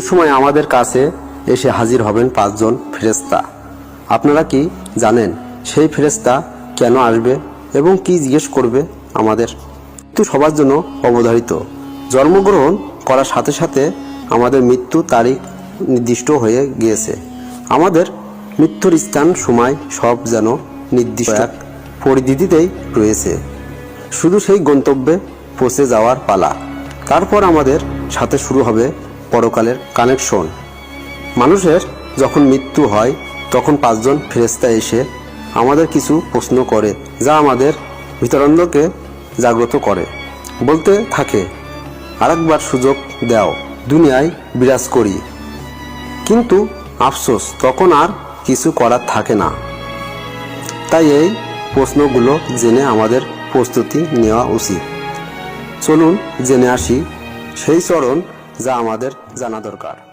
সময় আমাদের কাছে এসে হাজির হবেন পাঁচজন ফেরেস্তা আপনারা কি জানেন সেই ফেরেস্তা কেন আসবে এবং কি জিজ্ঞেস করবে আমাদের? কিন্তু সবার জন্য অবধারিত। জন্মগ্রহণ করার সাথে সাথে আমাদের মৃত্যু তারিখ নির্দিষ্ট হয়ে গিয়েছে। আমাদের মৃত্যুর স্থান, সময় সব যেন নির্দিষ্ট এক পরিধিতেই রয়েছে। শুধু সেই গন্তব্যে পৌঁছে যাওয়ার পালা। তারপর আমাদের সাথে শুরু হবে পরকালের কানেকশন মানুষের যখন মৃত্যু হয়, তখন পাঁচজন ফেরেস্তা এসে আমাদের কিছু প্রশ্ন করে, যা আমাদের ভিতরন্দকে জাগ্রত করে। বলতে থাকে, আরেকবার সুযোগ দাও, দুনিয়ায় বিরাজ করি। কিন্তু আফসোস, তখন আর কিছু করার থাকে না। তাই এই প্রশ্নগুলো জেনে আমাদের প্রস্তুতি নেওয়া উচিত। চলুন জেনে আসি, সেই চরণ যা আমাদের জানা দরকার।